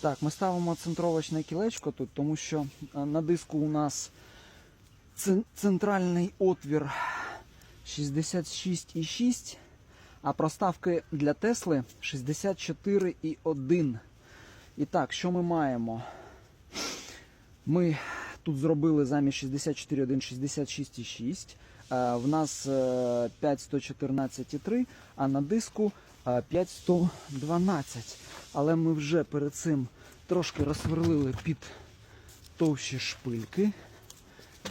Так, ми ставимо центровочне кілечко тут, тому що е, на диску у нас центральний отвір 66,6, а проставки для Тесли 64,1. І так, що ми маємо? Ми тут зробили замість 64,1 66,6. Е, В нас е, 5114,3, а на диску е, 5112. Але ми вже перед цим трошки розсверлили під товщі шпильки.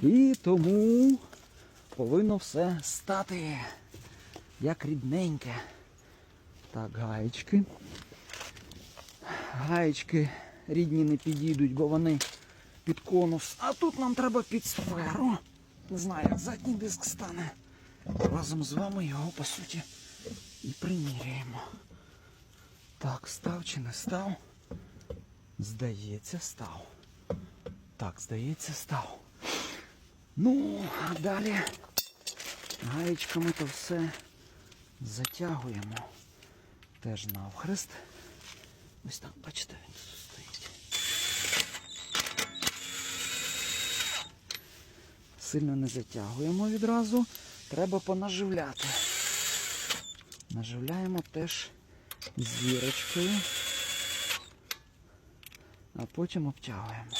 І тому повинно все стати як рідненьке. Так, гаєчки. Гаєчки рідні не підійдуть, бо вони під конус. А тут нам треба під сферу. Не знаю, як задній диск стане. Разом з вами його, по суті, і приміряємо. Так, став чи не став? Здається, став. Так, здається, став. Ну, а далі гаєчками то все затягуємо. Теж навхрест. Ось так, бачите, він тут стоїть. Сильно не затягуємо відразу. Треба понаживляти. Наживляємо теж зірочкою, а потім обтягуємо.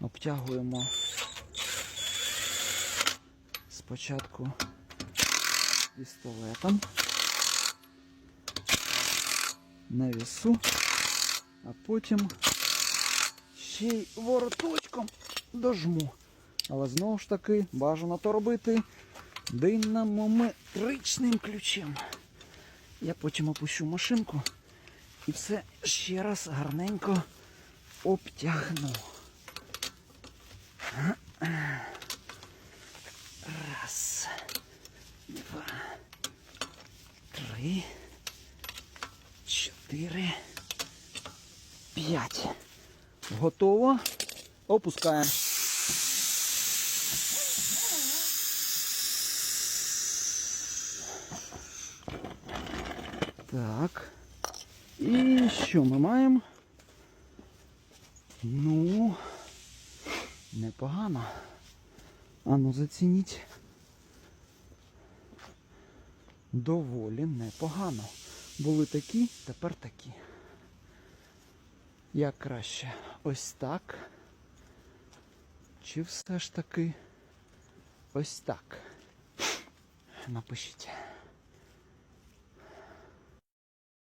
Обтягуємо спочатку пістолетом на вісу, а потім ще й вороточком дожму. Але знову ж таки бажано то робити динамометричним ключем. Я потім опущу машинку і все ще раз гарненько обтягну. Раз, два, три, чотири, п'ять. Готово. Опускаємо. Так. І що ми маємо? Ну, непогано. А ну зацініть. Доволі непогано. Були такі, тепер такі. Як краще? Ось так. Чи все ж таки ось так? Напишіть.